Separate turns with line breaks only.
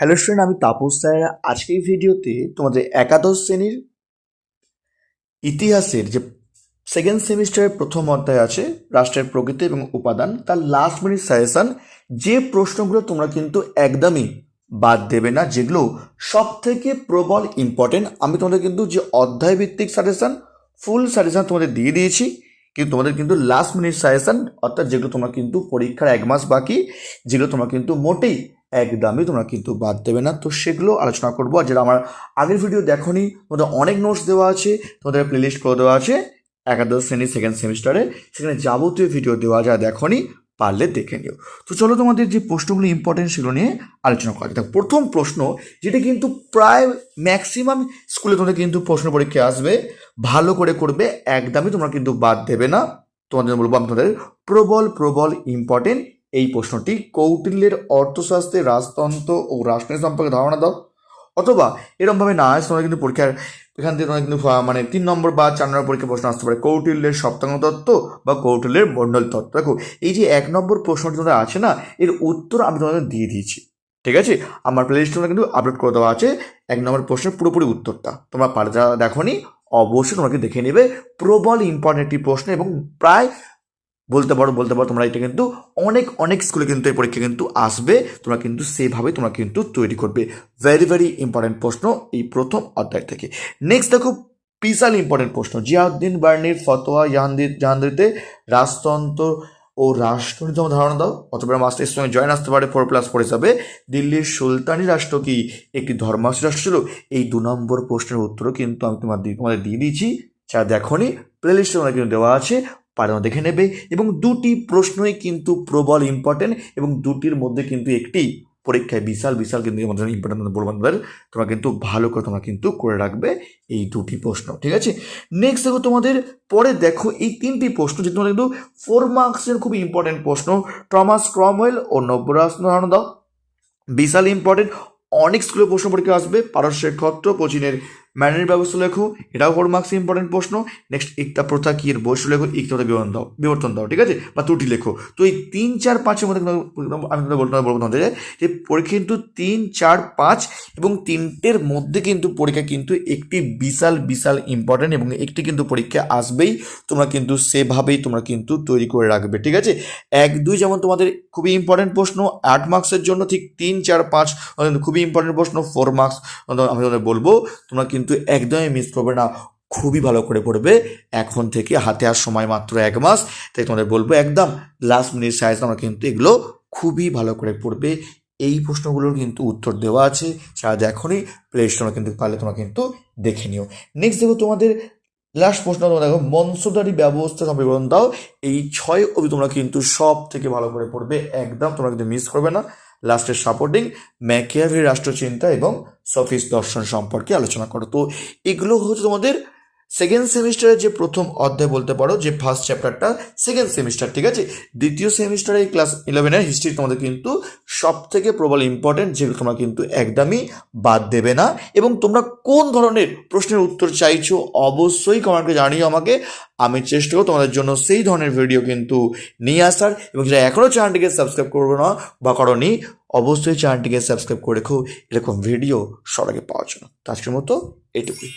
Hello student আমি Tapas sir. আজকের ভিডিওতে তোমাদের একাদশ শ্রেণির ইতিহাসের যে সেকেন্ড সেমিস্টারের প্রথম অধ্যায় আছে, রাষ্ট্রের প্রকৃতি এবং উপাদান, তার লাস্ট মিনিট সাজেশন যে প্রশ্নগুলো তোমরা কিন্তু একদমই বাদ দেবে না, যেগুলো সব থেকে প্রবল ইম্পর্টেন্ট আমি তোমাদের কিন্তু যে অধ্যায় ভিত্তিক সাজেশন ফুল সাজেশান তোমাদের দিয়ে দিয়েছি, কিন্তু তোমাদের কিন্তু লাস্ট মিনিট সাজেশন অর্থাৎ যেগুলো তোমরা কিন্তু পরীক্ষার এক মাস বাকি, যেগুলো তোমরা কিন্তু মোটেই একদমই তোমরা কিন্তু বাদ দেবে না। তো সেগুলো আলোচনা করব। আর যেটা আমার আগের ভিডিও দেখোনি, তোমাদের অনেক নোটস দেওয়া আছে, তোমাদের প্লেলিস্ট করে দেওয়া আছে। একাদশ শ্রেণির সেকেন্ড সেমিস্টারে সেখানে যাবতীয় ভিডিও দেওয়া যা দেখোনি, পারলে দেখে নিও। তো চলো তোমাদের যে প্রশ্নগুলো ইম্পর্টেন্ট সেগুলো নিয়ে আলোচনা করা যাক। প্রথম প্রশ্ন, যেটা কিন্তু প্রায় ম্যাক্সিমাম স্কুলে তোমাদের কিন্তু প্রশ্ন পরীক্ষা আসবে, ভালো করে করবে, একদমই তোমরা কিন্তু বাদ দেবে না। তোমাদের বলব আমি তোমাদের প্রবল প্রবল ইম্পর্টেন্ট এই প্রশ্নটি কৌটিল্যের অর্থশাস্ত্রে রাজতন্ত্র ও রাষ্ট্রনীতি সম্পর্কে ধারণা দাও। অথবা এরকমভাবে না আসে তোমরা কিন্তু পরীক্ষার এখান থেকে তোমরা কিন্তু মানে তিন নম্বর বা চার নম্বর পরীক্ষা প্রশ্ন আসতে পারে। কৌটিল্যের সপ্তাঙ্গ তত্ত্ব বা কৌটিল্যের মণ্ডল তত্ত্ব। দেখো, এই যে এক নম্বর প্রশ্নটি তোমাদের আছে না, এর উত্তর আমি তোমাদের দিয়ে দিয়েছি। ঠিক আছে? আমার প্লে লিস্টে কিন্তু আপলোড করে দেওয়া আছে। এক নম্বর প্রশ্নের পুরোপুরি উত্তরটা। তোমরা পারে যারা দেখোনি, অবশ্যই তোমাকে দেখে নেবে। প্রবল ইম্পর্টেন্ট একটি প্রশ্ন এবং প্রায় বলতে পারো বলতে পারো, তোমরা এটা কিন্তু অনেক অনেক স্কুলে কিন্তু এই পরীক্ষা কিন্তু আসবে। তোমরা কিন্তু সেভাবে তোমরা কিন্তু তৈরি করবে। ভেরি ভেরি ইম্পর্টেন্ট প্রশ্ন এই প্রথম অধ্যায় থেকে। নেক্সট দেখো, বিশাল ইম্পর্টেন্ট প্রশ্ন। জিয়াউদ্দিন, বার্নির, ফতোয়া, জাহাঙ্গীর জাহাঙ্গীরতে রাজতন্ত্র ও রাষ্ট্রনীতি ধারণা দাও। অথবা মাস্টারের সঙ্গে জয়েন আসতে পারে ফোর প্লাস ফোর হিসাবে দিল্লির সুলতানি রাষ্ট্র কি? একটি ধর্মাশ্রী রাষ্ট্র ছিল। এই দু নম্বর প্রশ্নের উত্তরও কিন্তু আমি তোমার তোমাদের দিয়ে দিয়েছি। যা দেখনি প্লে লিস্টে তোমরা কিন্তু দেওয়া আছে। পারে দেখে নেবে। এবং দুটি প্রশ্নই কিন্তু প্রবল ইম্পর্টেন্ট এবং দুটির মধ্যে কিন্তু একটি পরীক্ষায় বিশাল বিশাল কিন্তু ইম্পর্টেন্ট বলব তোমাদের তোমরা কিন্তু ভালো করে তোমরা কিন্তু করে রাখবে এই দুটি প্রশ্ন, ঠিক আছে? নেক্সট দেখো তোমাদের, পরে দেখো এই তিনটি প্রশ্ন, যে তোমাদের কিন্তু ফোর মার্কসের খুব ইম্পর্টেন্ট প্রশ্ন। টমাস ক্রমওয়েল ও নব্যরাজ ধারণা দাও। বিশাল ইম্পর্টেন্ট অনেক স্কুলে প্রশ্ন পরীক্ষা আসবে। পারস্যের ক্ষত্র কোচিনের ম্যানের ব্যবস্থা লেখো এটাও ফোর মার্কস ইম্পর্টেন্ট প্রশ্ন। নেক্সট ইকতা প্রথা কি এর বৈশ্য লেখো ইকতা বিবরণ দাও, বিবর্তন দাও, ঠিক আছে? বা ত্রুটি লেখো। তো এই তিন, চার, পাঁচের মধ্যে কিন্তু আমি তোমাদের বলতে বলব তোমাদের যে পরীক্ষা কিন্তু তিন, চার, পাঁচ এবং তিনটের মধ্যে কিন্তু পরীক্ষা কিন্তু একটি বিশাল বিশাল ইম্পর্টেন্ট এবং একটি কিন্তু পরীক্ষা আসবেই। তোমরা কিন্তু সেভাবেই তোমরা কিন্তু তৈরি করে রাখবে, ঠিক আছে? এক, দুই যেমন তোমাদের খুবই ইম্পর্টেন্ট প্রশ্ন, আট মার্কসের জন্য ঠিক তিন, চার, পাঁচ খুবই ইম্পর্টেন্ট প্রশ্ন ফোর মার্কস আমি তোমাদের বলব। তোমরা কিন্তু একদমই মিস করবে না। খুবই ভালো করে পড়বে। এখন থেকে হাতে আর সময় মাত্র এক মাস। তাই তোমাদের বলব একদম লাস্ট মিনিট সাইজ তোমরা কিন্তু এগুলো খুবই ভালো করে পড়বে। এই প্রশ্নগুলোর কিন্তু উত্তর দেওয়া আছে। যারা দেখোনি প্লে স্টোরে কিন্তু পারলে তোমরা কিন্তু দেখে নিও। নেক্সট দেখো তোমাদের লাস্ট প্রশ্ন তোমরা দেখো মনসুদারি ব্যবস্থা বিবরণ দাও। এই ছয় অবধি তোমরা কিন্তু সব থেকে ভালো করে পড়বে। একদম তোমরা কিন্তু মিস করবে না। লাস্টের সাপোর্টিং ম্যাকিয়াভি রাষ্ট্রচিন্তা এবং সফিস দর্শন সম্পর্কে আলোচনা করো। তো এগুলো হচ্ছে তোমাদের সেকেন্ড সেমিস্টারের যে প্রথম অধ্যায় বলতে পারো, যে ফার্স্ট চ্যাপ্টারটা সেকেন্ড সেমিস্টার ঠিক আছে? দ্বিতীয় সেমিস্টারে ক্লাস ইলেভেনের হিস্ট্রি তোমাদের কিন্তু সব থেকে প্রবল ইম্পর্টেন্ট যেগুলো তোমরা কিন্তু একদমই বাদ দেবে না। এবং তোমরা কোন ধরনের প্রশ্নের উত্তর চাইছো, অবশ্যই কমেন্টে জানিও আমাকে। আমি চেষ্টা করব তোমাদের জন্য সেই ধরনের ভিডিও কিন্তু নিয়ে আসার। এবং যারা এখনও চ্যানেলটিকে সাবস্ক্রাইব করবে না বা করনি, অবশ্যই চ্যানেলটিকে সাবস্ক্রাইব করে রেখো। এরকম ভিডিও আগে পাওয়ার জন্য। আজকের মতো এইটুকুই।